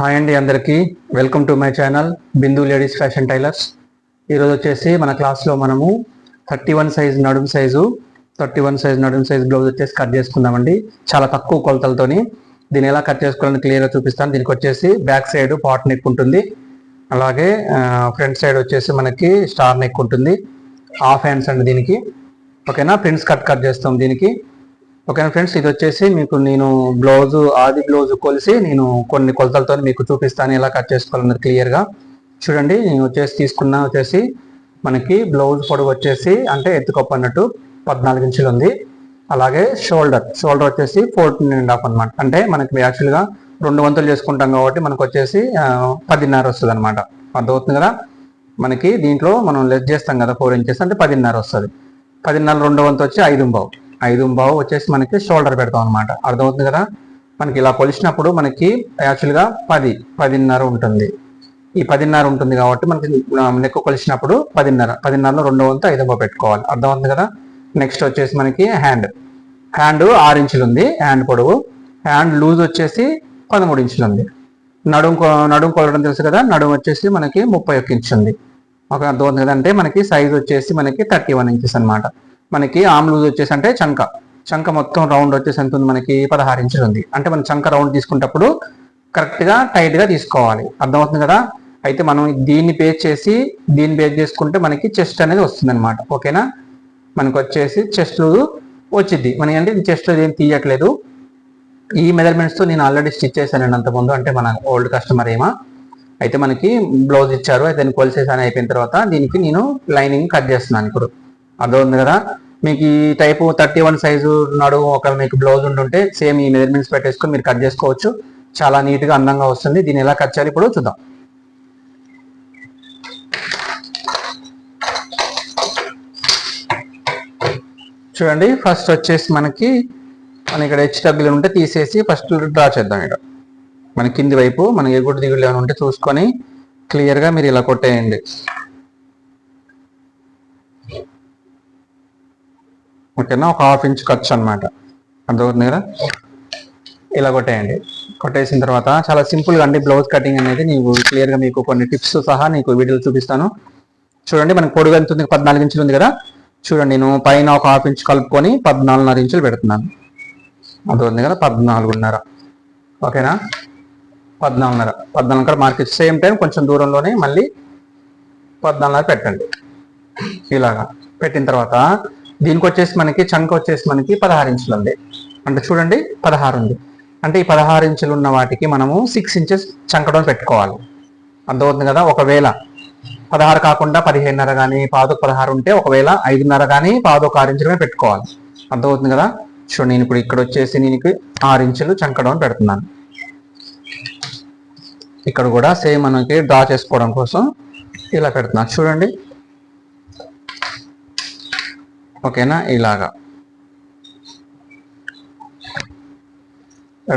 Hi అండి అందరికీ. Welcome to my channel Bindu ladies fashion tailors ఈరోజు వచ్చేసి మన క్లాస్లో మనము థర్టీ వన్ సైజ్ నడుము సైజు థర్టీ వన్ సైజ్ నడుము సైజ్ బ్లౌజ్ వచ్చేసి కట్ చేసుకుందామండి. చాలా తక్కువ కొలతలతోని దీన్ని ఎలా కట్ చేసుకోవాలని క్లియర్గా చూపిస్తాను. దీనికి వచ్చేసి బ్యాక్ సైడ్ పాట్ నెక్ ఉంటుంది. అలాగే ఫ్రంట్ సైడ్ వచ్చేసి మనకి స్టార్ నెక్ ఉంటుంది. హాఫ్ హ్యాండ్స్ అండి దీనికి. ఓకేనా ప్రింట్స్ కట్ కట్ చేస్తాం దీనికి. ఓకే ఫ్రెండ్స్ ఇది వచ్చేసి మీకు నేను బ్లౌజ్ ఆది బ్లౌజ్ కొలిసి నేను కొన్ని కొలతలతో మీకు చూపిస్తాను ఎలా కట్ చేసుకోవాలన్నది క్లియర్గా చూడండి నేను వచ్చేసి తీసుకున్న వచ్చేసి మనకి బ్లౌజ్ పొడవు వచ్చేసి అంటే ఎత్తుకొప్ప అన్నట్టు పద్నాలుగు ఇంచులు ఉంది. అలాగే షోల్డర్ షోల్డర్ వచ్చేసి ఫోర్టీన్ అండ్ హాఫ్ అనమాట అంటే మనకి యాక్చువల్గా రెండు వంతులు చేసుకుంటాం కాబట్టి మనకు వచ్చేసి పదిన్నర వస్తుంది అనమాట అర్థమవుతుంది కదా? మనకి దీంట్లో మనం లెస్ చేస్తాం కదా ఫోర్ ఇంచెస్ అంటే పదిన్నర వస్తుంది. పదిన్నర రెండో వంతు వచ్చి ఐదు బావు ఐదు బావు వచ్చేసి మనకి షోల్డర్ పెడతాం అనమాట అర్థమవుతుంది కదా? మనకి ఇలా కొలిచినప్పుడు మనకి యాక్చువల్గా పది పదిన్నర ఉంటుంది. ఈ పదిన్నర ఉంటుంది కాబట్టి మనకి నెక్కు కొలిచినప్పుడు పదిన్నర. పదిన్నరలో రెండో వంతు ఐదు బావు పెట్టుకోవాలి. అర్థమవుతుంది కదా? నెక్స్ట్ వచ్చేసి మనకి హ్యాండ్. హ్యాండ్ ఆరు ఇంచులు ఉంది హ్యాండ్ పొడవు. హ్యాండ్ లూజ్ వచ్చేసి పదమూడు ఇంచులు ఉంది. నడుము నడుము కొలడం తెలుసు కదా? నడుము వచ్చేసి మనకి ముప్పై ఒక్క ఇంచు ఉంది. ఒక అర్థమవుతుంది కదా? అంటే మనకి సైజ్ వచ్చేసి మనకి థర్టీ వన్ ఇంచెస్ అనమాట మనకి ఆమ్ లూజ్ వచ్చేసి అంటే చంక. చంక మొత్తం రౌండ్ వచ్చేసి ఎంత ఉంది? మనకి పదహారు ఇంచులు ఉంది. అంటే మనం చంక రౌండ్ తీసుకునేటప్పుడు కరెక్ట్గా టైట్గా తీసుకోవాలి. అర్థమవుతుంది కదా? అయితే మనం దీన్ని పేజ్ చేసి దీన్ని పేజ్ చేసుకుంటే మనకి చెస్ట్ అనేది వస్తుంది అనమాట ఓకేనా మనకు వచ్చేసి చెస్ట్ వచ్చింది మన అంటే చెస్ట్ ఏం తీయట్లేదు. ఈ మెజర్మెంట్స్తో నేను ఆల్రెడీ స్టిచ్ చేశాను అంతకుముందు. అంటే మన ఓల్డ్ కస్టమర్ ఏమా. అయితే మనకి బ్లౌజ్ ఇచ్చారు. అయితే దాన్ని కొలిసేసాను. అయిపోయిన తర్వాత దీనికి నేను లైనింగ్ కట్ చేస్తున్నాను ఇప్పుడు. ఉంది కదా? మీకు ఈ టైపు థర్టీ వన్ సైజు నాడు ఒక మీకు బ్లౌజ్ ఉంటుంటే సేమ్ ఈ మెజర్మెంట్స్ పెట్టేసుకొని మీరు కట్ చేసుకోవచ్చు. చాలా నీట్గా అందంగా వస్తుంది. దీన్ని ఎలా కట్ చేయాలి ఇప్పుడు చూద్దాం. చూడండి ఫస్ట్ వచ్చేసి మనకి మన ఇక్కడ హెచ్ హెచ్డబ్ల్యూ ఉంటే తీసేసి ఫస్ట్ డ్రా చేద్దాం ఇక్కడ. మన కింది వైపు మన ఎగుడు దిగుడు ఏమైనా ఉంటే చూసుకొని క్లియర్గా మీరు ఇలా కొట్టేయండి. ఓకేనా? ఒక హాఫ్ ఇంచ్ ఖర్చు అనమాట అర్థమవుతుంది కదా? ఇలా కొట్టేయండి. కొట్టేసిన తర్వాత చాలా సింపుల్గా అండి బ్లౌజ్ కటింగ్ అనేది నీకు క్లియర్గా మీకు కొన్ని టిప్స్ సహా నీకు వీడియోలు చూపిస్తాను. చూడండి మనకు పొడుగు ఎంత ఉంది? పద్నాలుగు ఇంచులు ఉంది కదా? చూడండి నేను పైన ఒక హాఫ్ ఇంచ్ కలుపుకొని పద్నాలుగున్నర ఇంచులు పెడుతున్నాను. అర్థమవుతుంది కదా? పద్నాలుగున్నర. ఓకేనా? పద్నాలుగున్నర. పద్నాలుగున్నర మార్కెట్ సేమ్ టైం కొంచెం దూరంలోనే మళ్ళీ పద్నాలుగున్నర పెట్టండి. ఇలాగా. పెట్టిన తర్వాత దీనికి వచ్చేసి మనకి చంక వచ్చేసి మనకి పదహారు ఇంచులు ఉంది. అంటే చూడండి పదహారు ఉంది. అంటే ఈ పదహారు ఇంచులు ఉన్న వాటికి మనము సిక్స్ ఇంచెస్ చంకడం పెట్టుకోవాలి. అర్థమవుతుంది కదా? ఒకవేళ పదహారు కాకుండా పదిహేనున్నర కానీ పాదొక పదహారు ఉంటే ఒకవేళ ఐదున్నర కానీ పాదొక ఆరు ఇంచులు పెట్టుకోవాలి. అర్థమవుతుంది కదా? చూడండి నేను ఇప్పుడు ఇక్కడ వచ్చేసి నేను ఆరు ఇంచులు చంకడం పెడుతున్నాను. ఇక్కడ కూడా సేమ్ మనకి డ్రా చేసుకోవడం కోసం ఇలా పెడుతున్నాను. చూడండి ఓకేనా? ఇలాగా.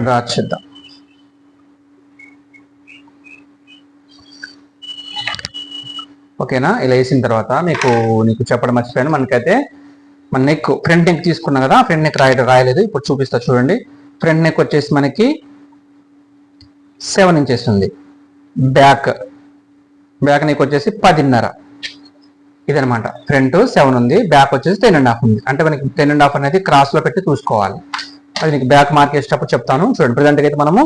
డ్రా చేద్దాం ఓకేనా? ఇలా వేసిన తర్వాత మీకు నీకు చెప్పడం మర్చిపోయాను. మనకైతే మన నెక్ ఫ్రంట్ నెక్ తీసుకున్నా కదా ఫ్రంట్ నెక్ రాయడం రాయలేదు. ఇప్పుడు చూపిస్తా చూడండి. ఫ్రంట్ నెక్ వచ్చేసి మనకి సెవెన్ ఇంచెస్ ఉంది. బ్యాక్ బ్యాక్ నెక్ వచ్చేసి పదిన్నర. ఇదనమాట ఫ్రంట్ సెవెన్ ఉంది బ్యాక్ వచ్చేసి టెన్ అండ్ హాఫ్ ఉంది. అంటే మనకి టెన్ అండ్ హాఫ్ అనేది క్రాస్లో పెట్టి చూసుకోవాలి. అది నీకు బ్యాక్ మార్క్ వేసేటప్పుడు చెప్తాను. చూడండి ప్రజెంట్ అయితే మనము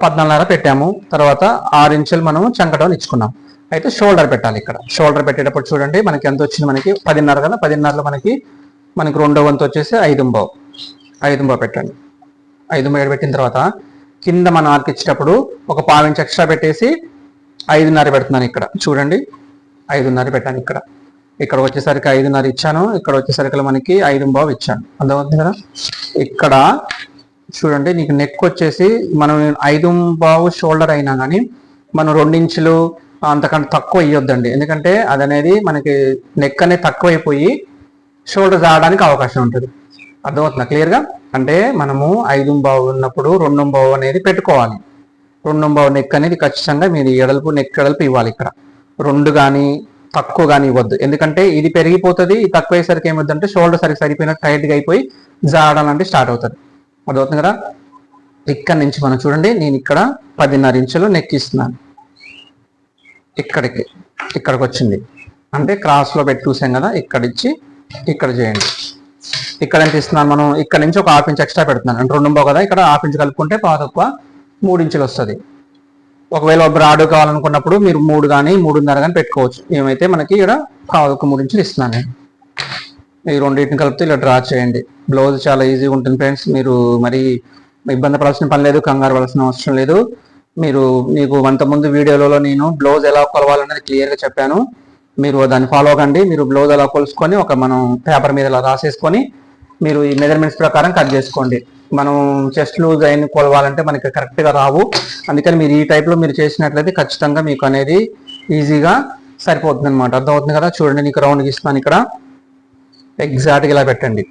పద్నాలుగున్నర పెట్టాము. తర్వాత ఆరు ఇంచులు మనము చంకటం ఇచ్చుకున్నాం. అయితే షోల్డర్ పెట్టాలి ఇక్కడ. షోల్డర్ పెట్టేటప్పుడు చూడండి మనకి ఎంత వచ్చింది? మనకి పదిన్నర కదా? పదిన్నరలో మనకి మనకి రెండో వంతు వచ్చేసి ఐదుంబో ఐదుంబో ఐదు పెట్టండి. ఐదుంబో ఏడు పెట్టిన తర్వాత కింద మనం ఆర్క్ ఇచ్చేటప్పుడు ఒక పావు ఇంచ్ ఎక్స్ట్రా పెట్టేసి ఐదున్నర పెడుతున్నాను ఇక్కడ. చూడండి. ఐదున్నర పెట్టాను ఇక్కడ. ఇక్కడ వచ్చేసరికి ఐదున్నర ఇచ్చాను. ఇక్కడ వచ్చేసరికి మనకి ఐదు బావు ఇచ్చాను. అర్థమవుతుంది కదా? ఇక్కడ చూడండి నీకు నెక్ వచ్చేసి మనం ఐదు బావు షోల్డర్ అయినా కానీ మనం రెండించులు అంతకంటే తక్కువ ఇవ్వద్దండి ఎందుకంటే అది అనేది మనకి నెక్ అనేది తక్కువైపోయి షోల్డర్ రావడానికి అవకాశం ఉంటుంది. అర్థమవుతుందా? క్లియర్గా అంటే మనము ఐదు బావు ఉన్నప్పుడు రెండు బావు అనేది పెట్టుకోవాలి. రెండు బావు నెక్ అనేది ఖచ్చితంగా మీరు ఎడల్పు నెక్ ఎడల్పు ఇవ్వాలి ఇక్కడ. రెండు కానీ తక్కువ కానీ ఇవ్వద్దు. ఎందుకంటే ఇది పెరిగిపోతుంది ఇది తక్కువ అయ్యేసరికి ఏమవుతుందంటే షోల్డర్ సరికి సరిపోయిన టైట్గా అయిపోయి జాడాలంటే స్టార్ట్ అవుతుంది. అర్థమవుతుంది కదా? ఇక్కడ నుంచి మనం చూడండి నేను ఇక్కడ పదిన్నర ఇంచులు నెక్కిస్తున్నాను. ఇక్కడికి ఇక్కడికి వచ్చింది అంటే క్రాస్లో పెట్టి చూసాం కదా ఇక్కడ ఇచ్చి ఇక్కడ చేయండి. ఇక్కడ ఎంత ఇస్తున్నాను మనం? ఇక్కడ నుంచి ఒక హాఫ్ ఇంచ్ ఎక్స్ట్రా పెడుతున్నాను. అంటే రెండు కదా ఇక్కడ హాఫ్ ఇంచ్ కలుపుకుంటే పాత తక్కువ మూడు ఇంచులు వస్తుంది ఒకవేళ బ్రాడ్ కావాలనుకున్నప్పుడు మీరు మూడు కానీ మూడున్నర కానీ పెట్టుకోవచ్చు. ఏమైతే మనకి ఇక్కడ ఒక మూడు ఇంచులు ఇస్తున్నాను నేను. ఈ రెండింటిని కలిపితే ఇలా డ్రా చేయండి. బ్లౌజ్ చాలా ఈజీగా ఉంటుంది ఫ్రెండ్స్ మీరు మరి ఇబ్బంది పడాల్సిన పని లేదు కంగారు పడాల్సిన అవసరం లేదు. మీరు మీకు అంతకుముందు వీడియోలలో నేను బ్లౌజ్ ఎలా కొలవాలనేది క్లియర్గా చెప్పాను. మీరు దాన్ని ఫాలో అవ్వండి. మీరు బ్లౌజ్ ఎలా కొలుసుకొని ఒక మనం పేపర్ మీద ఇలా రాసేసుకొని మీరు ఈ మెజర్మెంట్స్ ప్రకారం కట్ చేసుకోండి. మనం చెస్ట్ లూజ్ అయిన కొలవాలంటే మనకి కరెక్ట్గా రావు. అందుకని మీరు ఈ టైప్లో మీరు చేసినట్లయితే ఖచ్చితంగా మీకు అనేది ఈజీగా సరిపోతుంది అనమాట అర్థమవుతుంది కదా? చూడండి నీకు రౌండ్ ఇస్తున్నాను ఇక్కడ. ఎగ్జాక్ట్గా ఇలా పెట్టండి.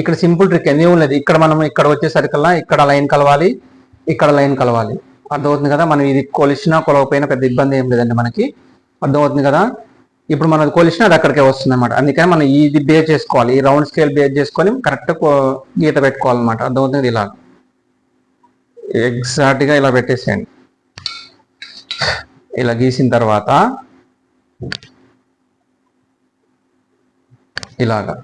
ఇక్కడ సింపుల్ ట్రిక్ ఏమీ లేదు. ఇక్కడ మనం ఇక్కడ వచ్చేసరికల్లా ఇక్కడ లైన్ కలవాలి ఇక్కడ లైన్ కలవాలి. అర్థమవుతుంది కదా? మనం ఇది కొలిచినా కొలవపోయినా పెద్ద ఇబ్బంది ఏం లేదండి మనకి. అర్థమవుతుంది కదా? ఇప్పుడు మనది కొలిచిన అది అక్కడికే వస్తుంది అనమాట అందుకని మనం ఇది బేర్ చేసుకోవాలి. ఈ రౌండ్ స్కేల్ బేర్ చేసుకొని కరెక్ట్ గీత పెట్టుకోవాలన్నమాట. అర్థమవుతుంది ఇలా? ఎగ్జాక్ట్గా ఇలా పెట్టేసేయండి. ఇలా గీసిన తర్వాత ఇలాగా.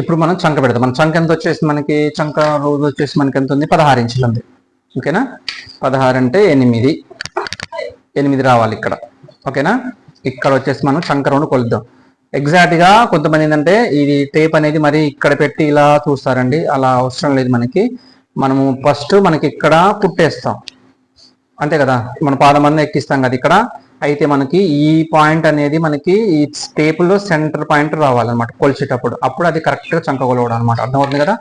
ఇప్పుడు మనం చంక పెడతాం. మన చంక ఎంత వచ్చేసి మనకి? చంక రోజు వచ్చేసి మనకి ఎంత ఉంది? పదహారు ఇంచులు ఉంది. ఓకేనా? పదహారు అంటే ఎనిమిది. ఎనిమిది రావాలి ఇక్కడ. ఓకేనా? ఇక్కడ వచ్చేసి మనం చంక కొలుద్దాం. ఎగ్జాక్ట్గా కొంతమంది ఏంటంటే ఇది టేప్ అనేది మరి ఇక్కడ పెట్టి ఇలా చూస్తారండి. అలా అవసరం లేదు మనకి. మనము ఫస్ట్ మనకి ఇక్కడ పుట్టేస్తాం అంతే కదా? మన పాదమన్న ఎక్కిస్తాం కదా ఇక్కడ. అయితే మనకి ఈ పాయింట్ అనేది మనకి ఈ స్టేపుల్ సెంటర్ పాయింట్ రావాలన్నమాట కొలిచేటప్పుడు. అప్పుడు అది కరెక్ట్గా చంక కొలవడం అనమాట అర్థమవుతుంది కదా?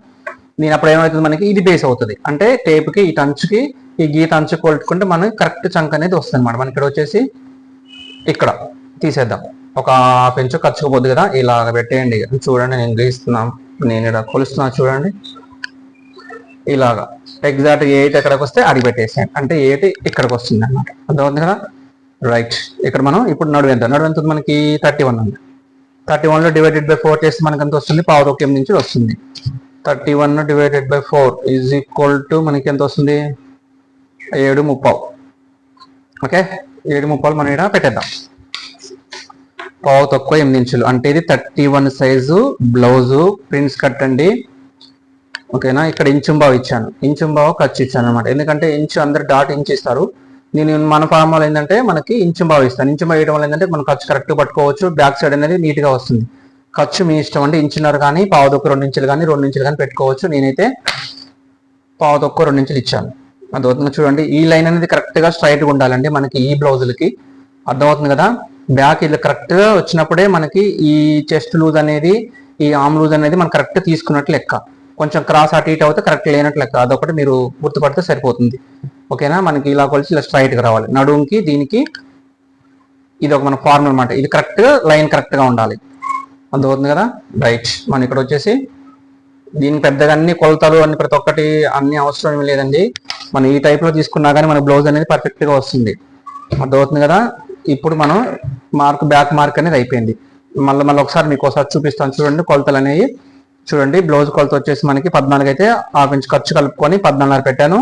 నేను అప్పుడు ఏమవుతుంది మనకి? ఇది బేస్ అవుతుంది. అంటే టేప్కి ఈ టంచుకి ఈ గీత అంచు కొట్టుకుంటే మనకి కరెక్ట్ చంక అనేది వస్తుంది అనమాట మనకి ఇక్కడ వచ్చేసి ఇక్కడ తీసేద్దాం. ఒక పెంచు ఖర్చుకోపోద్ది కదా? ఇలాగ పెట్టేయండి. చూడండి నేను గీస్తున్నాం. నేను ఇక్కడ కొలుస్తున్నా చూడండి. ఇలాగా. ఎగ్జాక్ట్ ఎయిట్ ఎక్కడికి వస్తే అడిగి పెట్టేసాను అంటే ఎయిట్ ఇక్కడికి వస్తుంది అనమాట అర్థమవుతుంది కదా? రైట్ ఇక్కడ మనం ఇప్పుడు నడువు ఎంత? నడువు ఎంత మనకి? థర్టీ వన్ ఉంది. థర్టీ వన్లో డివైడెడ్ బై ఫోర్ చేస్తే మనకి ఎంత వస్తుంది? పవర్ ఒక ఎనిమిది నుంచి వస్తుంది. Thirty one divided by four is equal to మనకి ఎంత వస్తుంది? ఏడు ముప్పావు. ఓకే ఏడు ముప్పాలు మనం ఇక్కడ పెట్టేద్దాం. పావు తక్కువ ఎనిమిది ఇంచులు. అంటే ఇది thirty one size blouse prince cut అండి ఓకేనా? ఇక్కడ ఇంచుంబావు ఇచ్చాను. ఇంచుంబావు ఖర్చు ఇచ్చాను అనమాట ఎందుకంటే ఇంచు అందరు డాట్ ఇంచు ఇస్తారు. నేను మన ఫార్మాలు ఏంటంటే మనకి ఇంచుంబావు ఇస్తాను. ఇంచుంబావు వేయడం వల్ల ఏంటంటే మనం ఖర్చు కరెక్ట్ పట్టుకోవచ్చు. బ్యాక్ సైడ్ అనేది నీట్గా వస్తుంది. ఖర్చు మీ ఇష్టం అంటే ఇంచున్నర కానీ పావుదొక్క రెండు ఇంచులు కానీ రెండు ఇంచులు కానీ పెట్టుకోవచ్చు. నేనైతే పావుదొక్క రెండు ఇంచులు ఇచ్చాను. అర్థమవుతుంది చూడండి. ఈ లైన్ అనేది కరెక్ట్గా స్ట్రైట్గా ఉండాలండి మనకి ఈ బ్లౌజులకి. అర్థమవుతుంది కదా? బ్యాక్ ఇలా కరెక్ట్గా వచ్చినప్పుడే మనకి ఈ చెస్ట్ లూజ్ అనేది ఈ ఆమ్ లూజ్ అనేది మనం కరెక్ట్ తీసుకున్నట్లు లెక్క. కొంచెం క్రాస్ అటు ఇటు అవుతే కరెక్ట్ లేనట్లు లెక్క. అదొకటి మీరు గుర్తుపడితే సరిపోతుంది. ఓకేనా? మనకి ఇలా కొలిసి ఇలా స్ట్రైట్గా రావాలి. నడుముకి దీనికి ఇది ఒక మన ఫార్మ్ అనమాట ఇది కరెక్ట్గా లైన్ కరెక్ట్గా ఉండాలి. అర్థమవుతుంది కదా? రైట్ మనం ఇక్కడ వచ్చేసి దీని పెద్దగా అన్ని కొలతలు అన్ని ప్రతి ఒక్కటి అన్ని అవసరం లేదండి. మనం ఈ టైప్లో తీసుకున్నా కానీ మన బ్లౌజ్ అనేది పర్ఫెక్ట్గా వస్తుంది. అర్థమవుతుంది కదా? ఇప్పుడు మనం మార్క్ బ్యాక్ మార్క్ అనేది అయిపోయింది. మళ్ళీ మళ్ళీ ఒకసారి మీకు ఒకసారి చూపిస్తాను. చూడండి కొలతలు అనేవి. చూడండి బ్లౌజ్ కొలత వచ్చేసి మనకి పద్నాలుగు అయితే హాఫ్ ఇంచ్ ఖర్చు కలుపుకొని పద్నాలుగు పెట్టాను.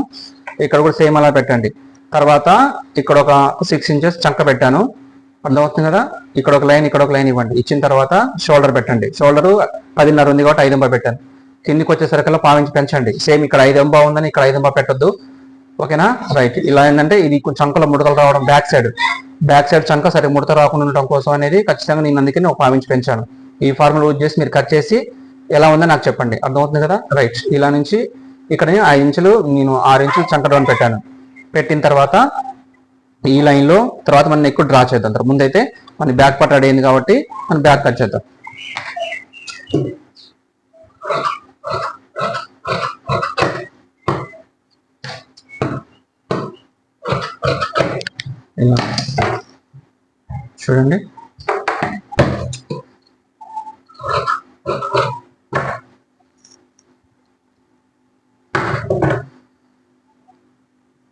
ఇక్కడ కూడా సేమ్ అలా పెట్టండి. తర్వాత ఇక్కడ ఒక సిక్స్ ఇంచెస్ చంక పెట్టాను. అర్థమవుతుంది? కదా ఇక్కడ ఒక లైన్ ఇక్కడ ఒక లైన్ ఇవ్వండి. ఇచ్చిన తర్వాత షోల్డర్ పెట్టండి. షోల్డర్ పదిన్నర ఉంది కాబట్టి ఐదు ఎంబా పెట్టాను. కిందికి వచ్చేసరికల్లా పావించి పెంచండి. సేమ్ ఇక్కడ ఐదు ఎంబా ఉందని ఇక్కడ ఐదు ఎంబా పెట్టద్దు. ఓకేనా? రైట్. ఇలా ఏంటంటే ఇది కొంచెం చంకలో ముడతలు రావడం బ్యాక్ సైడ్. బ్యాక్ సైడ్ చంక సరే ముడత రాకుండా ఉండటం కోసం అనేది ఖచ్చితంగా నేను అందుకే నేను పావించి పెంచాను. ఈ ఫార్ములా యూజ్ చేసి మీరు కట్ చేసి ఎలా ఉందో నాకు చెప్పండి. అర్థమవుతుంది కదా? రైట్. ఇలా నుంచి ఇక్కడ ఐదు ఇంచులు నేను ఆరు ఇంచులు చంక డౌన్ పెట్టాను. పెట్టిన తర్వాత ఈ లైన్లో తర్వాత మనం ఎక్కువ డ్రా చేద్దాం. తర్వాత ముందైతే మన బ్యాక్ పార్ట్ అడిగింది కాబట్టి మనం బ్యాక్ కట్ చేద్దాం. ఇలా. చూడండి.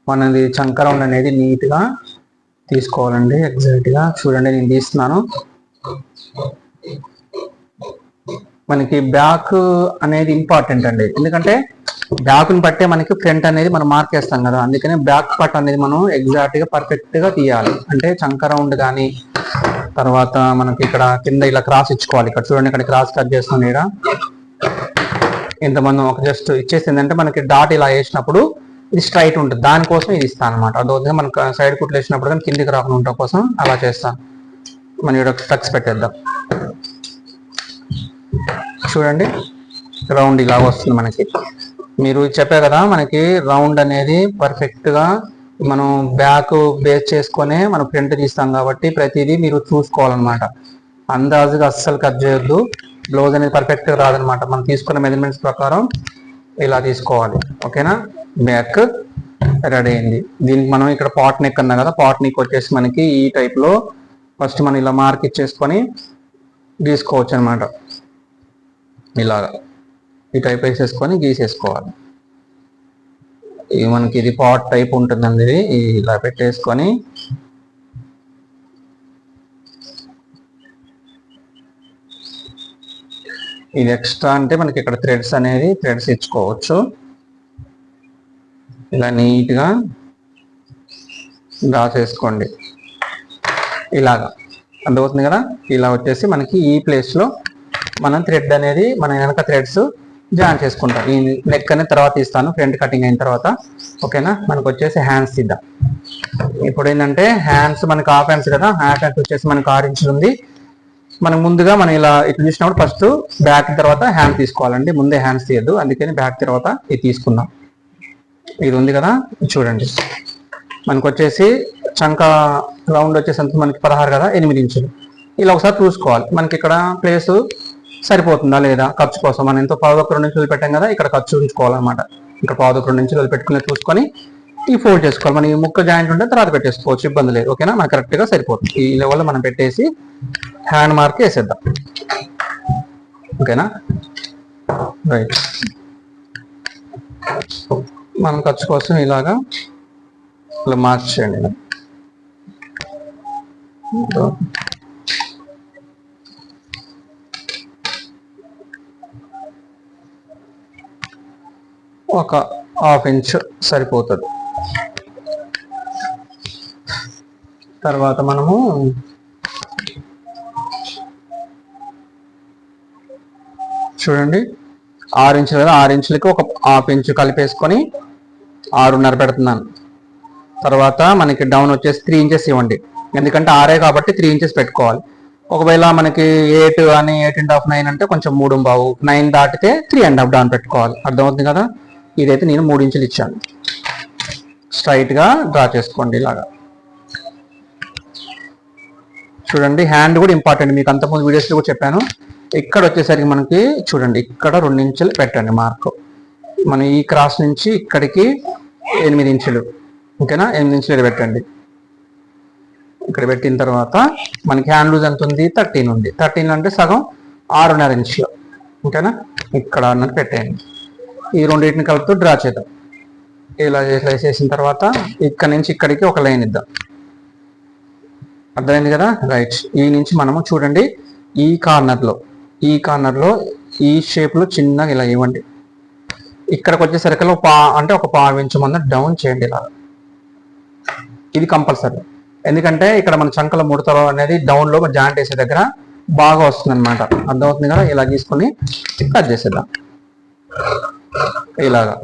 మనది చంకరౌండ్ అనేది నీట్గా తీసుకోవాలండి ఎగ్జాక్ట్గా చూడండి నేను తీస్తున్నాను. మనకి బ్యాక్ అనేది ఇంపార్టెంట్ అండి. ఎందుకంటే బ్యాక్ని బట్టే మనకి ఫ్రంట్ అనేది మనం మార్క్ చేస్తాం కదా. అందుకనే బ్యాక్ పార్ట్ అనేది మనం ఎగ్జాక్ట్గా పర్ఫెక్ట్గా తీయాలి. అంటే చంక రౌండ్ కానీ తర్వాత మనకి ఇక్కడ కింద ఇలా క్రాస్ ఇచ్చుకోవాలి. ఇక్కడ చూడండి ఇక్కడ క్రాస్ కట్ చేస్తుంది ఇక్కడ ఇంతమంది మనం ఒక జస్ట్ ఇచ్చేసింది అంటే మనకి డాట్ ఇలా వేసినప్పుడు ఇది స్ట్రైట్ ఉంటుంది. దానికోసం ఇది ఇస్తాను అనమాట అదొక మనం సైడ్ కుట్లు వేసినప్పుడు కానీ కిందికి రాకుండా ఉండటం కోసం అలా చేస్తాను మనం ఇక్కడ టక్స్ పెట్టేద్దాం. చూడండి రౌండ్ ఇలా వస్తుంది మనకి. మీరు చెప్పే కదా మనకి రౌండ్ అనేది పర్ఫెక్ట్గా మనం బ్యాక్ బేస్ చేసుకొని మనం ప్రింట్ తీస్తాం కాబట్టి ప్రతిదీ మీరు చూసుకోవాలన్నమాట. అందాజుగా అస్సలు కట్ చేయొద్దు. బ్లౌజ్ అనేది పర్ఫెక్ట్గా రాదనమాట మనం తీసుకున్న మెజర్మెంట్స్ ప్రకారం ఇలా తీసుకోవాలి. ఓకేనా? బ్యాక్ రెడీ అయింది. దీనికి మనం ఇక్కడ పాట్ నెక్ అన్నా కదా పాట్ నెక్ వచ్చేసి మనకి ఈ టైప్లో ఫస్ట్ మనం ఇలా మార్క్ ఇచ్చేసుకొని గీసుకోవచ్చు అనమాట ఇలాగా. ఈ టైప్ వేసేసుకొని గీసేసుకోవాలి. ఇది మనకి ఇది పాట్ టైప్ ఉంటుందండి ఇది. ఇలా పెట్టేసుకొని ఇది ఎక్స్ట్రా అంటే మనకి ఇక్కడ థ్రెడ్స్ అనేది థ్రెడ్స్ ఇచ్చుకోవచ్చు. ఇలా నీట్గా డ్రా చేసుకోండి. ఇలాగా. అర్థమవుతుంది కదా? ఇలా వచ్చేసి మనకి ఈ ప్లేస్లో మనం థ్రెడ్ అనేది మన వెనక థ్రెడ్స్ జాయిన్ చేసుకుంటాం. ఈ నెక్ అనేది తర్వాత ఇస్తాను. ఫ్రంట్ కటింగ్ అయిన తర్వాత. ఓకేనా? మనకు వచ్చేసి హ్యాండ్స్ ఇద్దాం. ఇప్పుడు ఏంటంటే హ్యాండ్స్ మనకి హాఫ్ హ్యాండ్స్ కదా? హాఫ్ హ్యాండ్స్ వచ్చేసి మనకి ఆరు ఇంచులు ఉంది. మనం ముందుగా మనం ఇలా ఇట్లా చూసినప్పుడు ఫస్ట్ బ్యాక్ తర్వాత హ్యాండ్ తీసుకోవాలండి. ముందే హ్యాండ్స్ తీయద్దు. అందుకని బ్యాక్ తర్వాత ఇది తీసుకుందాం. ఇది ఉంది కదా? చూడండి. మనకు వచ్చేసి చంక రౌండ్ వచ్చేసంత మనకి పదహారు కదా? ఎనిమిది ఇంచులు. ఇలా ఒకసారి చూసుకోవాలి. మనకి ఇక్కడ ప్లేస్ సరిపోతుందా లేదా? ఖర్చు కోసం. మనం ఎంతో పావుదొక్క రెండు ఇంచులు పెట్టాం కదా? ఇక్కడ ఖర్చు ఉంచుకోవాలన్నమాట. ఇక్కడ పావుదొక్క రెండు ఇంచులు పెట్టుకుని చూసుకొని ఈ ఫోల్డ్ చేసుకోవాలి. మనం ఈ ముక్క జాయింట్ ఉంటే తర్వాత పెట్టేసుకోవచ్చు. ఇబ్బంది లేదు. ఓకేనా? మనకు కరెక్ట్గా సరిపోతుంది. ఈ లెవెల్ మనం పెట్టేసి హ్యాండ్ మార్క్ వేసేద్దాం. ఓకేనా? రైట్ మనం ఖర్చు కోసం ఇలాగా ఇలా మార్క్ చేయండి. ఒక హాఫ్ ఇంచ్ సరిపోతుంది. తర్వాత మనము చూడండి. ఆరు ఇంచులు కదా? ఆరు ఇంచులకి ఒక హాఫ్ ఇంచు కలిపేసుకొని ఆరున్నర పెడుతున్నాను. తర్వాత మనకి డౌన్ వచ్చేసి త్రీ ఇంచెస్ ఇవ్వండి. ఎందుకంటే ఆరే కాబట్టి త్రీ ఇంచెస్ పెట్టుకోవాలి. ఒకవేళ మనకి ఎయిట్ అని ఎయిట్ అండ్ హాఫ్ నైన్ అంటే కొంచెం మూడు బావు. నైన్ దాటితే త్రీ అండ్ హాఫ్ డౌన్ పెట్టుకోవాలి. అర్థమవుతుంది కదా? ఇదైతే నేను మూడు ఇంచులు ఇచ్చాను. స్ట్రైట్గా డ్రా చేసుకోండి ఇలాగా. చూడండి. హ్యాండ్ కూడా ఇంపార్టెంట్ మీకు అంతకుముందు వీడియోస్లో కూడా చెప్పాను. ఇక్కడ వచ్చేసరికి మనకి చూడండి. ఇక్కడ రెండు ఇంచులు పెట్టండి మార్క్ మన ఈ క్రాస్ నుంచి ఇక్కడికి ఎనిమిది ఇంచులు. ఓకేనా ఎనిమిది ఇంచులు ఇక్కడ పెట్టండి. ఇక్కడ పెట్టిన తర్వాత మనకి హ్యాండ్ లూజ్ ఎంత ఉంది? థర్టీన్ ఉంది. థర్టీన్ అంటే సగం ఆరున్నర ఇంచులు. ఓకేనా ఇక్కడ అన్నది పెట్టేయండి. ఈ రెండింటిని కలుపుతూ డ్రా చేద్దాం. ఇలా ఇలా చేసిన తర్వాత ఇక్కడ నుంచి ఇక్కడికి ఒక లైన్ ఇద్దాం. అర్థమైంది కదా? రైట్ ఈ నుంచి మనము చూడండి ఈ కార్నర్లో ఈ కార్నర్లో ఈ షేప్లో చిన్నగా ఇలా ఇవ్వండి. ఇక్కడికి వచ్చేసరికి ఒక పా అంటే ఒక పావు ఇంచు మంది డౌన్ చేయండి ఇలా. ఇది కంపల్సరీ ఎందుకంటే ఇక్కడ మన చంకల ముడతలు అనేది డౌన్లో జాయింట్ వేసే దగ్గర బాగా వస్తుంది అనమాట అర్థమవుతుంది కదా? ఇలా తీసుకొని కట్ చేసేద్దాం. ఇలాగా.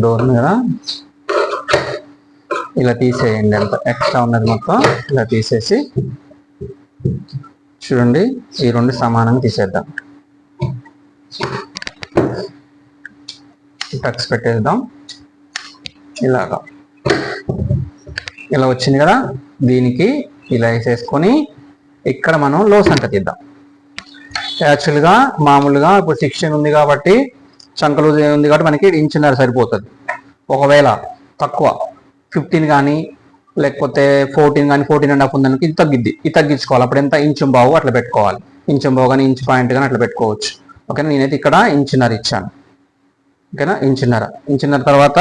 డోర్ కదా? ఇలా తీసేయండి అంత ఎక్స్ట్రా ఉన్నది మొత్తం. ఇలా తీసేసి చూడండి ఈ రెండు సమానంగా తీసేద్దాం. టక్స్ పెట్టేద్దాం. ఇలాగా. ఇలా వచ్చింది కదా దీనికి ఇలా వేసేసుకొని ఇక్కడ మనం లో సంట తీద్దాం. యాక్చువల్గా మామూలుగా ఇప్పుడు సిక్స్టీన్ ఉంది కాబట్టి చంకలు ఉంది కాబట్టి మనకి ఇంచున్నర సరిపోతుంది. ఒకవేళ తక్కువ ఫిఫ్టీన్ కానీ లేకపోతే ఫోర్టీన్ కానీ ఫోర్టీన్ అండ్ హాఫ్ ఉందనుకో ఇది తగ్గిద్ది. ఇది తగ్గించుకోవాలి. అప్పుడు ఎంత ఇంచు బావు అట్లా పెట్టుకోవాలి. ఇంచు బావు కానీ ఇంచు పాయింట్ కానీ అట్లా పెట్టుకోవచ్చు. ఓకేనా? నేనైతే ఇక్కడ ఇంచున్నర ఇచ్చాను. ఓకేనా? ఇంచున్నర. ఇంచున్నర తర్వాత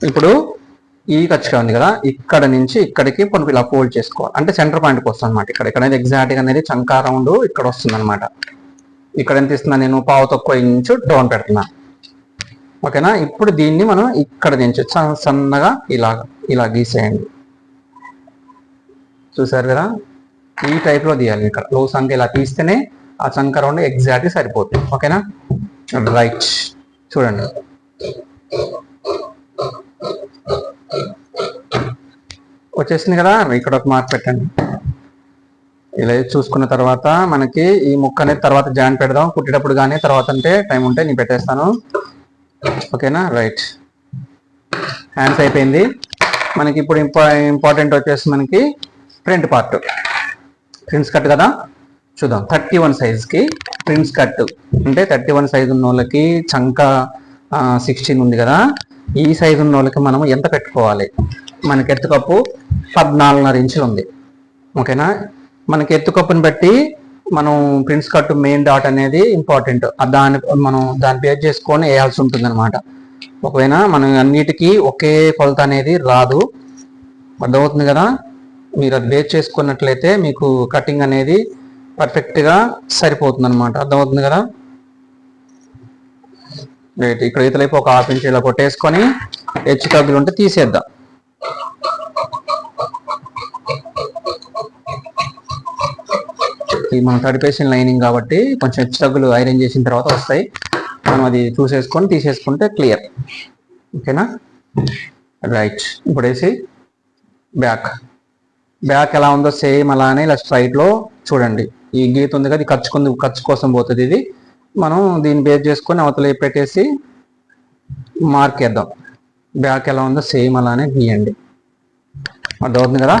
ఇప్పుడు ఈ ఖర్చుగా ఉంది కదా ఇక్కడ నుంచి ఇక్కడికి మనం ఇలా ఫోల్డ్ చేసుకోవాలి. అంటే సెంటర్ పాయింట్కి వస్తుంది అనమాట ఇక్కడ. ఇక్కడ అనేది ఎగ్జాక్ట్గా అనేది చంకా రౌండ్ ఇక్కడ వస్తుంది అనమాట ఇక్కడ ఎంత ఇస్తున్నా నేను పావు తక్కువ ఇంచు డౌన్ పెడుతున్నాను ఓకేనా? ఇప్పుడు దీన్ని మనం ఇక్కడ నుంచి సన్నగా ఇలా ఇలా గీసేయండి. చూసారు కదా? ఈ టైప్లో తీయాలి ఇక్కడ. లో సంఖ్య ఇలా తీస్తేనే ఆ సంఖ్య రౌండ్ ఎగ్జాక్ట్గా సరిపోతుంది ఓకేనా? రైట్ చూడండి. వచ్చేసింది కదా? ఇక్కడ ఒక మార్క్ పెట్టండి. ఇలా చూసుకున్న తర్వాత మనకి ఈ ముక్క అనేది తర్వాత జాయిన్ పెడదాం. కుట్టేటప్పుడు కానీ తర్వాత అంటే టైం ఉంటే నేను పెట్టేస్తాను. ఓకేనా? రైట్ హ్యాండ్స్ అయిపోయింది. మనకి ఇప్పుడు ఇంపా ఇంపార్టెంట్ వచ్చేసి మనకి ప్రింట్ పార్ట్ ప్రిన్స్ కట్ కదా? చూద్దాం. థర్టీ వన్ సైజ్కి ప్రిన్స్ కట్ అంటే థర్టీ వన్ సైజ్ ఉన్న వాళ్ళకి చంక సిక్స్టీన్ ఉంది కదా? ఈ సైజ్ ఉన్న వాళ్ళకి మనం ఎంత పెట్టుకోవాలి? మనకి ఎత్తుకప్పు పద్నాలుగున్నర ఇంచులు ఉంది. ఓకేనా? మనకి ఎత్తుకప్పుని బట్టి మనం ప్రిన్స్ కట్ మెయిన్ డాట్ అనేది ఇంపార్టెంట్ దాని మనం దాన్ని బేస్ చేసుకొని వేయాల్సి ఉంటుంది అనమాట ఒకవేళ మనం అన్నిటికీ ఒకే కొలత అనేది రాదు. అర్థమవుతుంది కదా? మీరు అది బేస్ చేసుకున్నట్లయితే మీకు కటింగ్ అనేది పర్ఫెక్ట్గా సరిపోతుంది అనమాట అర్థమవుతుంది కదా? రైట్ ఇక్కడ ఇతలైపు ఒక హాఫ్ ఇంచ్ ఇలా కొట్టేసుకొని హెచ్చు తగ్గులు ఉంటే తీసేద్దాం. ఇది మనం తడిపేసిన లైనింగ్ కాబట్టి కొంచెం హెచ్చు తగ్గులు ఐరన్ చేసిన తర్వాత వస్తాయి. మనం అది చూసేసుకొని తీసేసుకుంటే క్లియర్ ఓకేనా? రైట్ ఇప్పుడు వేసి బ్యాక్ బ్యాక్ ఎలా ఉందో సేమ్ అలానే ఇలా స్ట్రైట్లో చూడండి. ఈ గీత ఉంది కదా ఇది ఖర్చుకుంది ఖర్చు కోసం పోతుంది ఇది. మనం దీన్ని బేస్ చేసుకొని అవతల పెట్టేసి మార్క్ వేద్దాం బ్యాక్ ఎలా ఉందో సేమ్ అలానే గీయండి. అర్థమవుతుంది కదా?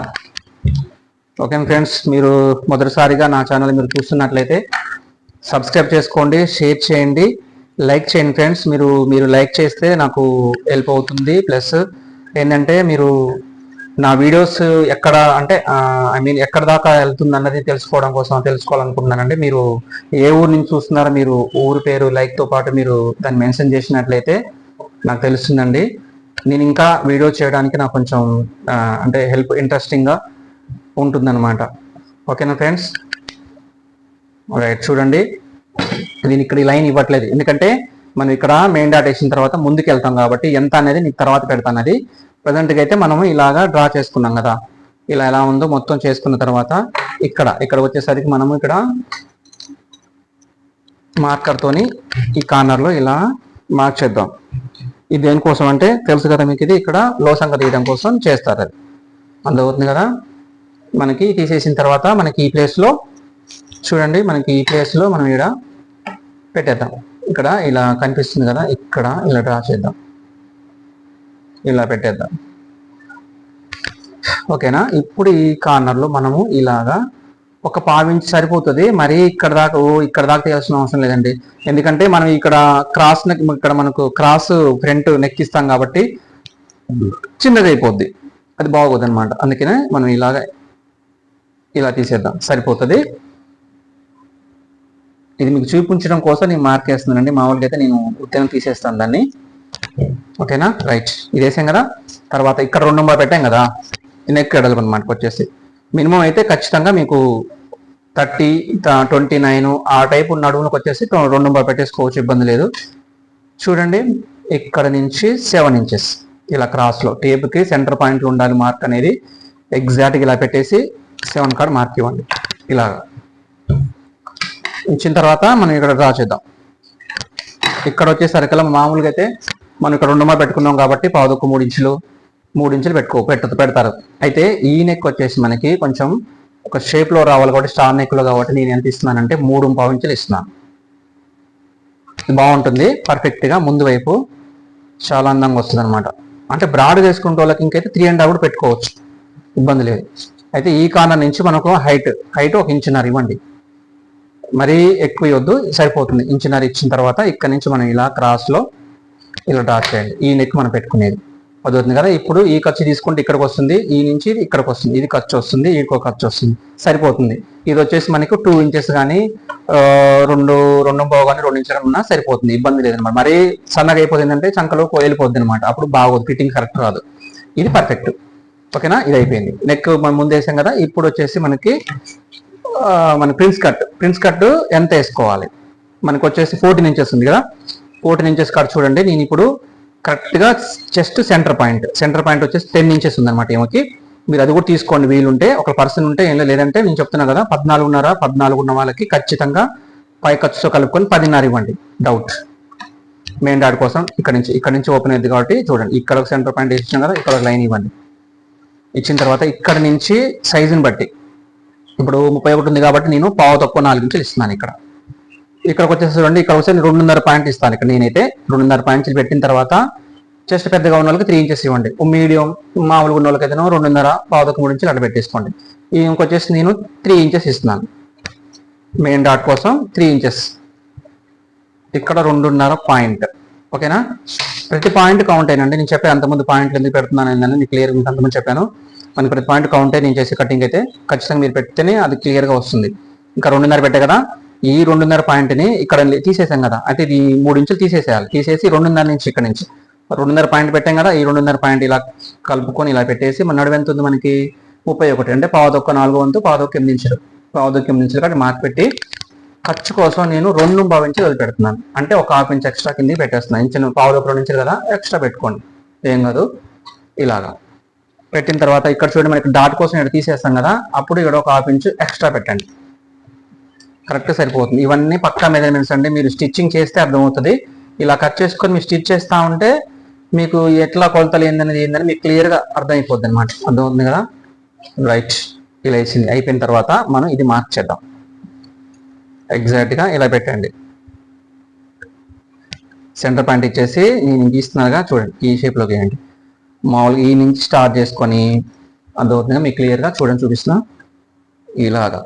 ఓకే ఫ్రెండ్స్ మీరు మొదటిసారిగా నా ఛానల్ మీరు చూస్తున్నట్లయితే సబ్స్క్రైబ్ చేసుకోండి షేర్ చేయండి లైక్ చేయండి ఫ్రెండ్స్ మీరు మీరు లైక్ చేస్తే నాకు హెల్ప్ అవుతుంది. ప్లస్ ఏంటంటే మీరు నా వీడియోస్ ఎక్కడ అంటే ఐ మీన్ ఎక్కడ దాకా వెళ్తుంది అన్నది తెలుసుకోవడం కోసం తెలుసుకోవాలనుకుంటున్నానండి. మీరు ఏ ఊరు నుంచి చూస్తున్నారో మీరు ఊరు పేరు లైక్తో పాటు మీరు దాన్ని మెన్షన్ చేసినట్లయితే నాకు తెలుస్తుందండి. నేను ఇంకా వీడియో చేయడానికి నాకు కొంచెం అంటే హెల్ప్ ఇంట్రెస్టింగ్గా ఉంటుందన్నమాట. ఓకేనా ఫ్రెండ్స్? రైట్ చూడండి. నేను ఇక్కడ ఈ లైన్ ఇవ్వట్లేదు. ఎందుకంటే మనం ఇక్కడ మెయిన్ డాట్ వేసిన తర్వాత ముందుకు వెళ్తాం కాబట్టి ఎంత అనేది నీకు తర్వాత పెడతాను. అది ప్రజెంట్గా అయితే మనం ఇలాగా డ్రా చేసుకున్నాం కదా. ఇలా ఎలా ఉందో మొత్తం చేసుకున్న తర్వాత ఇక్కడ ఇక్కడ వచ్చేసరికి మనము ఇక్కడ మార్కర్ తోని ఈ కార్నర్లో ఇలా మార్క్ చేద్దాం. ఇది దేనికోసం అంటే తెలుసు కదా మీకు ఇది ఇక్కడ లోసంగా తీయడం కోసం చేస్తారు అది. అందువుతుంది కదా? మనకి తీసేసిన తర్వాత మనకి ఈ ప్లేస్లో చూడండి మనకి ఈ ప్లేస్లో మనం ఇక్కడ పెట్టేద్దాం. ఇక్కడ ఇలా కనిపిస్తుంది కదా ఇక్కడ ఇలా డ్రా చేద్దాం. ఇలా పెట్టేద్దాం. ఓకేనా ఇప్పుడు ఈ కార్నర్లో మనము ఇలాగా ఒక పావించి సరిపోతుంది. మరి ఇక్కడ దాకా ఇక్కడ దాకా తీయాల్సిన అవసరం లేదండి. ఎందుకంటే మనం ఇక్కడ క్రాస్ నెక్ ఇక్కడ మనకు క్రాస్ ఫ్రంట్ నెక్ ఇస్తాం కాబట్టి చిన్నది అయిపోద్ది అది బాగోదు అనమాట అందుకనే మనం ఇలాగ ఇలా తీసేద్దాం. సరిపోతుంది? ఇది మీకు చూపించడం కోసం నేను మార్క్ వేస్తున్నానండి మామూలుగా అయితే నేను ఉత్తేనం తీసేస్తాను దాన్ని. ఓకేనా? రైట్. ఇది వేసాం కదా? తర్వాత ఇక్కడ రెండు నెంబర్ పెట్టాం కదా? నెక్ ఎడలు అనమాట వచ్చేసి. మినిమం అయితే ఖచ్చితంగా మీకు థర్టీ ట్వంటీ నైన్ ఆ టైపు నడుములకు వచ్చేసి రెండు నెంబర్ పెట్టేసుకోవచ్చు ఇబ్బంది లేదు. చూడండి. ఇక్కడ నుంచి సెవెన్ ఇంచెస్. ఇలా క్రాస్లో టేప్కి సెంటర్ పాయింట్లు ఉండాలి మార్క్ అనేది. ఎగ్జాక్ట్గా ఇలా పెట్టేసి సెవెన్ కార్డ్ మార్క్ ఇవ్వండి ఇలాగా. ఇచ్చిన తర్వాత మనం ఇక్కడ డ్రా చేద్దాం. ఇక్కడ వచ్చేసరికి మామూలుగా అయితే మనం ఇక్కడ రెండు పెట్టుకున్నాం కాబట్టి పావుదొక్క మూడు ఇంచులు మూడు ఇంచులు పెట్టుకో పెట్ట పెడతారు. అయితే ఈ నెక్ వచ్చేసి మనకి కొంచెం ఒక షేప్లో రావాలి కాబట్టి స్టార్ నెక్లో కాబట్టి నేను ఎంత ఇస్తున్నానంటే మూడు పావు ఇంచులు ఇస్తున్నాను. బాగుంటుంది. పర్ఫెక్ట్గా ముందు వైపు చాలా అందంగా వస్తుంది అనమాట అంటే బ్రాడ్ చేసుకుంటే వాళ్ళకి ఇంకైతే త్రీ అండ్ కూడా పెట్టుకోవచ్చు. ఇబ్బంది లేదు. అయితే ఈ కార్నర్ నుంచి మనకు హైట్ హైట్ ఒక ఇంచున్నర ఇవ్వండి. మరీ ఎక్కువ ఇవ్వద్దు సరిపోతుంది. ఇంచున్నర ఇచ్చిన తర్వాత ఇక్కడ నుంచి మనం ఇలా క్రాస్లో ఇలా డ్రా చేయండి ఈ నెక్ మనం పెట్టుకునేది. అదవుతుంది కదా? ఇప్పుడు ఈ ఖర్చు తీసుకుంటే ఇక్కడికి వస్తుంది ఈ నుంచి ఇది ఇక్కడికి వస్తుంది. ఇది ఖర్చు వస్తుంది ఇంకో ఖర్చు వస్తుంది. సరిపోతుంది. ఇది వచ్చేసి మనకు టూ ఇంచెస్ కానీ రెండు రెండు బావు కానీ రెండు ఇంచెస్ ఉన్నా సరిపోతుంది. ఇబ్బంది లేదనమాట. మరీ సన్నగా అయిపోతుంది అంటే చంకలో వెళ్ళిపోద్ది అనమాట. అప్పుడు బాగోదు. ఫిట్టింగ్ కరెక్ట్ రాదు. ఇది పర్ఫెక్ట్ ఓకేనా ఇది అయిపోయింది నెక్ మనం ముందు వేసాం కదా ఇప్పుడు వచ్చేసి మనకి మన ప్రిన్స్ కట్. ప్రిన్స్ కట్ ఎంత వేసుకోవాలి? మనకు వచ్చేసి ఫోర్టీన్ ఇంచెస్ ఉంది కదా ఫోర్టీన్ ఇంచెస్ కట్ చూడండి. నేను ఇప్పుడు కరెక్ట్గా chest centre point centre point వచ్చేసి టెన్ ఇంచెస్ ఉందన్నమాట ఏమోకి మీరు అది కూడా తీసుకోండి. వీలుంటే ఒక పర్సన్ ఉంటే ఏం లేదంటే నేను చెప్తున్నా కదా పద్నాలుగున్నర పద్నాలుగు ఉన్న వాళ్ళకి ఖచ్చితంగా పై ఖర్చుతో కలుపుకొని పదిన్నర ఇవ్వండి. డౌట్ మెయిన్ డాట్ కోసం ఇక్కడ నుంచి ఇక్కడ నుంచి ఓపెన్ అయింది కాబట్టి చూడండి. ఇక్కడ ఒక సెంటర్ పాయింట్ వేసిన కదా ఇక్కడ ఒక లైన్ ఇవ్వండి. ఇచ్చిన తర్వాత ఇక్కడ నుంచి సైజుని బట్టి. ఇప్పుడు ముప్పై ఒకటి ఉంది కాబట్టి నేను పావు తక్కువ నాలుగు ఇంచులు ఇస్తున్నాను ఇక్కడ. ఇక్కడికి వచ్చేసి చూడండి ఇక్కడ వచ్చి రెండున్నర పాయింట్ ఇస్తాను ఇక్కడ నేనైతే. రెండున్నర పాయింట్లు పెట్టిన తర్వాత చెస్ట్ పెద్దగా ఉన్న వాళ్ళకి త్రీ ఇంచెస్ ఇవ్వండి. మీడియం మామూలుగా ఉన్న వాళ్ళకి అయితే రెండున్నర పావు తక్కువ మూడు ఇంచులు అట్లా పెట్టేసుకోండి. ఇంకొచ్చేసి నేను త్రీ ఇంచెస్ ఇస్తున్నాను. మెయిన్ డాట్ కోసం త్రీ ఇంచెస్ ఇక్కడ రెండున్నర పాయింట్. ఓకేనా? ప్రతి పాయింట్ కౌంట్ అయినండి. నేను చెప్పే అంతమంది పాయింట్లు ఎందుకు పెడుతున్నాను ఏంటని మీకు క్లియర్ మీకు అంతమంది చెప్పాను. మనకి ప్రతి పాయింట్ కౌంట్ అయి నేను చేసే కటింగ్ అయితే ఖచ్చితంగా మీరు పెడితేనే అది క్లియర్గా వస్తుంది. ఇంకా రెండున్నర పెట్టే కదా? ఈ రెండున్నర పాయింట్ని ఇక్కడ తీసేసాం కదా. అయితే ఇది మూడు ఇంచులు తీసేసేయాలి. తీసేసి రెండున్నర నుంచి ఇక్కడ నుంచి. రెండున్నర పాయింట్ పెట్టాం కదా ఈ రెండున్నర పాయింట్ ఇలా కలుపుకొని ఇలా పెట్టేసి మన నడువు ఎంత ఉంది మనకి? ముప్పై ఒకటి. అంటే పావుదొక్క నాలుగు వంతు పావుదొక్క ఎనిమిది ఇంచులు. పావుదొక్క ఎనిమిది ఇంచులు కాబట్టి మార్క్ పెట్టి ఖర్చు కోసం నేను రెండు పావు ఇంచులు వదిలిపెడుతున్నాను. అంటే ఒక హాఫ్ ఇంచ్ ఎక్స్ట్రా కింద పెట్టేస్తున్నాను ఇంచిన పావు దొక్క రెండు ఇంచులు కదా ఎక్స్ట్రా పెట్టుకోండి. ఏం కాదు. ఇలాగా. పెట్టిన తర్వాత ఇక్కడ చూడండి మనకి డాట్ కోసం ఇక్కడ తీసేస్తాం కదా. అప్పుడు ఇక్కడ ఒక హాఫ్ ఇంచ్ ఎక్స్ట్రా పెట్టండి. కరెక్ట్ సరిపోతుంది. ఇవన్నీ పక్కా మెజర్మెంట్స్ అండి. మీరు స్టిచ్చింగ్ చేస్తే అర్థమవుతుంది. ఇలా కట్ చేసుకొని మీరు స్టిచ్ చేస్తూ ఉంటే మీకు ఎట్లా కొలతలు ఏందనేది ఏందని మీకు క్లియర్గా అర్థమైపోద్ది అనమాట అర్థమవుతుంది కదా? రైట్. ఇలా వేసింది. అయిపోయిన తర్వాత మనం ఇది మార్క్ చేద్దాం ఎగ్జాక్ట్గా ఇలా పెట్టండి. సెంటర్ పాయింట్ ఇచ్చేసి నేను గీస్తున్నాగా చూడండి ఈ షేప్లో గీయండి మామూలుగా ఈ నుంచి స్టార్ట్ చేసుకొని అందువల్ల మీకు క్లియర్గా చూడండి చూపిస్తున్నా. ఇలాగా.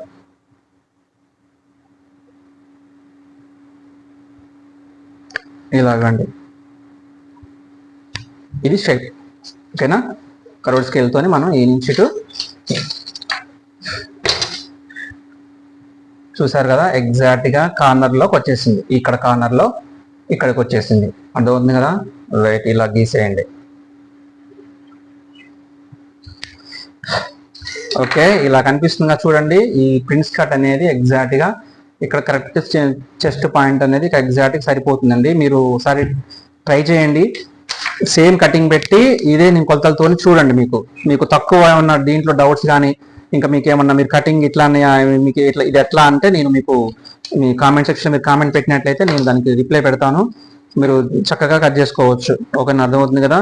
ఇలాగండి. ఇది షేప్ ఓకేనా? కరోడ్ స్కేల్తోనే మనం ఈ నుంచి చూసారు కదా ఎగ్జాక్ట్గా కార్నర్లోకి వచ్చేసింది. ఇక్కడ కార్నర్లో ఇక్కడికి వచ్చేసింది. అర్థమవుతుంది కదా? రైట్ ఇలా గీసేయండి. ఓకే ఇలా కనిపిస్తుందిగా చూడండి. ఈ ప్రిన్స్ కట్ అనేది ఎగ్జాక్ట్గా ఇక్కడ కరెక్ట్ చెస్ట్ పాయింట్ అనేది ఎగ్జాక్ట్గా సరిపోతుందండి. మీరు ఒకసారి ట్రై చేయండి. సేమ్ కటింగ్ పెట్టి ఇదే నేను కొలతలతో చూడండి మీకు. మీకు తక్కువ ఉన్న దీంట్లో డౌట్స్ కానీ ఇంకా మీకు ఏమన్నా మీరు కటింగ్ ఇట్లా మీకు ఇట్లా ఇది ఎట్లా అంటే నేను మీకు మీ కామెంట్ సెక్షన్ మీరు కామెంట్ పెట్టినట్లయితే నేను దానికి రిప్లై పెడతాను. మీరు చక్కగా కట్ చేసుకోవచ్చు. ఓకే అర్థమవుతుంది కదా?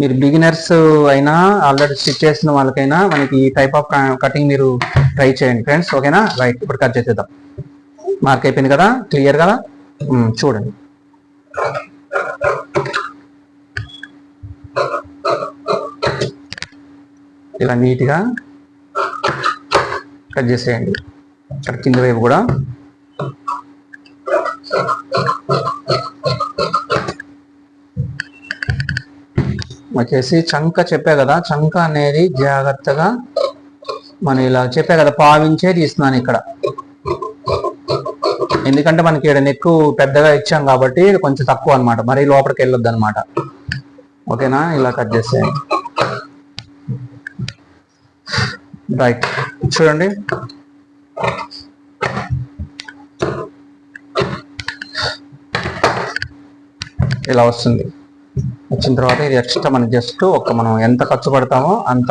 మీరు బిగినర్స్ అయినా ఆల్రెడీ స్టిచ్ చేసిన వాళ్ళకైనా మనకి ఈ టైప్ ఆఫ్ కటింగ్ మీరు ట్రై చేయండి ఫ్రెండ్స్ ఓకేనా? రైట్ ఇప్పుడు కట్ చేసేద్దాం. మార్క్ అయిపోయింది కదా? క్లియర్ కదా? Hmm, చూడండి. ఇలా నీట్గా కట్ చేసేయండి. ఇక్కడ కింద వైపు కూడా. వచ్చేసి చంక చెప్పా కదా చంక అనేది జాగ్రత్తగా మనం ఇలా చెప్పా కదా పావించే తీస్తున్నాను ఇక్కడ. ఎందుకంటే మనకి ఇక్కడ నెక్ పెద్దగా ఇచ్చాం కాబట్టి కొంచెం తక్కువ అన్నమాట. మరి లోపలికి వెళ్ళొద్దు అనమాట ఓకేనా? ఇలా కట్ చేసేయండి. రైట్. చూడండి. ఇలా వస్తుంది. వచ్చిన తర్వాత ఇది ఎక్స్ట్రా మనం జస్ట్ ఒక మనం ఎంత ఖర్చు పడతామో అంత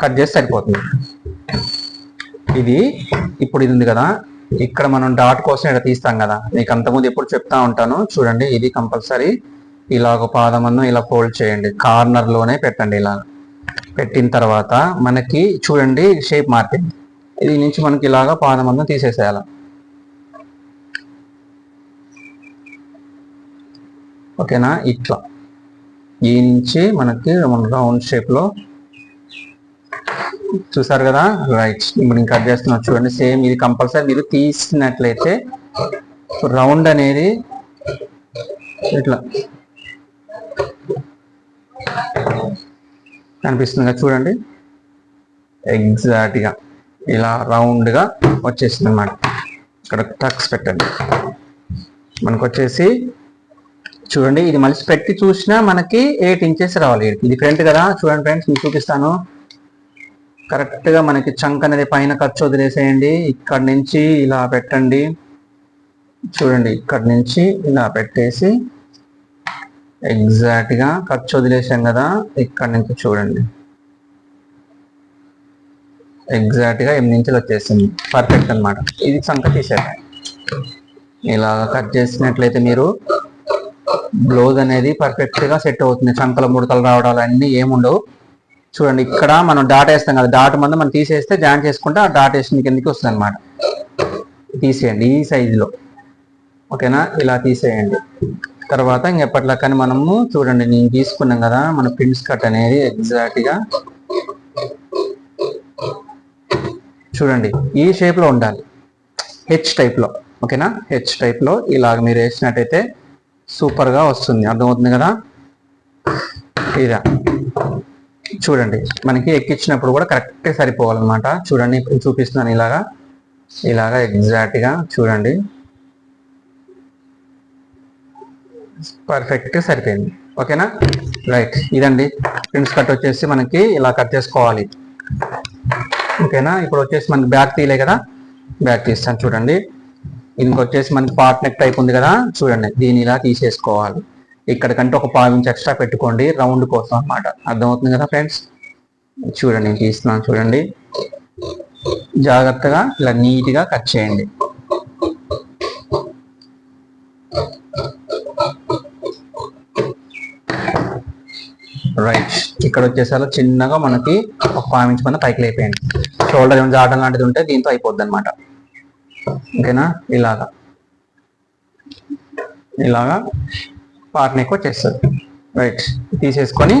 కట్ చేసి సరిపోతుంది. ఇది ఇప్పుడు ఇది ఉంది కదా. ఇక్కడ మనం డాట్ కోసం ఇక్కడ తీస్తాం కదా. మీకు అంతకుముందు ఎప్పుడు చెప్తా ఉంటాను. చూడండి ఇది కంపల్సరీ ఇలా ఒక పాదమన్ను ఇలా ఫోల్డ్ చేయండి. కార్నర్లోనే పెట్టండి ఇలా. పెట్టిన తర్వాత మనకి చూడండి షేప్ మారింది ఇది నుంచి మనకి ఇలాగా పాదమందం తీసేసేయాలి. ఓకేనా? ఇట్లా. ఈ నుంచి మనకి రౌండ్ షేప్లో చూసారు కదా? రైట్. ఇప్పుడు నేను కట్ చేస్తున్నా చూడండి. సేమ్ ఇది కంపల్సరీ మీరు తీసినట్లయితే రౌండ్ అనేది ఇట్లా. కనిపిస్తుంది కదా చూడండి ఎగ్జాక్ట్గా ఇలా రౌండ్గా వచ్చేసింది అనమాట ఇక్కడ టక్స్ పెట్టండి. మనకు వచ్చేసి చూడండి ఇది మలిసి పెట్టి చూసినా మనకి ఎయిట్ ఇంచెస్ రావాలి. ఇది ఫ్రంట్ కదా? చూడండి ఫ్రెండ్స్ మీకు చూపిస్తాను. కరెక్ట్గా మనకి చంక్ అనేది పైన ఖర్చు వదిలేసేయండి. ఇక్కడ నుంచి ఇలా పెట్టండి. చూడండి ఇక్కడ నుంచి ఇలా పెట్టేసి ఎగ్జాక్ట్గా ఖర్చు వదిలేసాం కదా ఇక్కడ నుంచి చూడండి. ఎగ్జాక్ట్గా ఎనిమిది ఇంచులు వచ్చేసింది. పర్ఫెక్ట్ అన్నమాట. ఇది సంక తీసేయాలి ఇలా కట్ చేసినట్లయితే మీరు బ్లౌజ్ అనేది పర్ఫెక్ట్గా సెట్ అవుతుంది. చంకల ముడతలు రావడాలు అన్ని ఏముండవు చూడండి ఇక్కడ మనం డాట్ వేస్తాం కదా డాట్ మందు మనం తీసేస్తే జాయిన్ చేసుకుంటే ఆ డాట్ వేసిన కిందకి వస్తుంది అనమాట తీసేయండి ఈ సైజులో ఓకేనా ఇలా తీసేయండి. తర్వాత ఇంకెప్పట్లా కానీ మనము చూడండి నేను తీసుకున్నాం కదా మన ప్రిన్స్ కట్ అనేది ఎగ్జాక్ట్గా చూడండి ఈ షేప్లో ఉండాలి. హెచ్ టైప్లో ఓకేనా హెచ్ టైప్లో ఇలాగ మీరు వేసినట్టయితే సూపర్గా వస్తుంది. అర్థమవుతుంది కదా? ఇదా? చూడండి మనకి ఎక్కించినప్పుడు కూడా కరెక్ట్ సరిపోవాలన్నమాట. చూడండి చూపిస్తున్నాను ఇలాగా. ఇలాగా ఎగ్జాక్ట్గా చూడండి. పర్ఫెక్ట్ సరిపోయింది. ఓకేనా? రైట్ ఇదండి. ప్రింట్స్ కట్ వచ్చేసి మనకి ఇలా కట్ చేసుకోవాలి. ఓకేనా? ఇప్పుడు వచ్చేసి మనకి బ్యాక్ తీయలే కదా? బ్యాక్ తీస్తాను చూడండి. ఇంకొచ్చేసి మనకి పార్ట్ నెక్ టైప్ ఉంది కదా? చూడండి. దీన్ని ఇలా తీసేసుకోవాలి. ఇక్కడికంటే ఒక పావించి ఎక్స్ట్రా పెట్టుకోండి. రౌండ్ కోసం అనమాట అర్థమవుతుంది కదా ఫ్రెండ్స్ చూడండి నేను తీస్తున్నాను చూడండి. జాగ్రత్తగా ఇలా నీట్గా కట్ చేయండి. రైట్ ఇక్కడ వచ్చేసరికి చిన్నగా మనకి ఒక పావు ఇంచ్ మన పైకి లేపేయండి. షోల్డర్ ఏమైనా జాడడం లాంటిది ఉంటే దీంతో అయిపోద్ది అనమాట ఓకేనా? ఇలాగా. ఇలాగా పార్ట్ నెక్ వచ్చేస్తుంది రైట్ తీసేసుకొని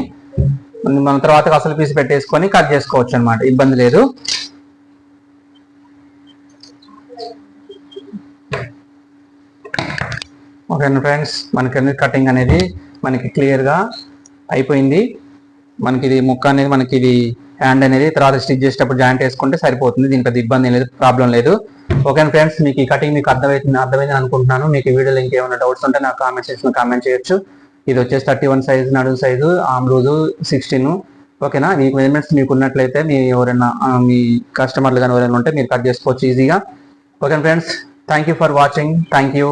మన తర్వాత అసలు పీస్ పెట్టేసుకొని కట్ చేసుకోవచ్చు అనమాట ఇబ్బంది లేదు. ఓకేనా ఫ్రెండ్స్ మనకి కటింగ్ అనేది మనకి క్లియర్గా అయిపోయింది. మనకి ఇది ముక్క అనేది మనకి ఇది హ్యాండ్ అనేది తర్వాత స్టిచ్ చేసేటప్పుడు జాయింట్ వేసుకుంటే సరిపోతుంది. దీని పెద్ద ఇబ్బంది లేదు ప్రాబ్లం లేదు. ఓకే ఫ్రెండ్స్ మీకు ఈ కటింగ్ మీకు అర్థమైంది అర్థమైంది అనుకుంటున్నాను. మీకు ఈ వీడియోలో ఇంకేమైనా డౌట్స్ ఉంటే నాకు కామెంట్ సెక్షన్ కామెంట్ చేయొచ్చు. ఇది వచ్చేసి థర్టీ వన్ సైజ్ నడు సైజు ఆమ్ రోజు సిక్స్టీన్ ఓకేనా మీకు మెజర్మెంట్స్ మీకు ఉన్నట్లయితే మీ ఎవరైనా మీ కస్టమర్లు కానీ ఎవరైనా ఉంటే మీరు కట్ చేసుకోవచ్చు ఈజీగా okay friends thank you for watching thank you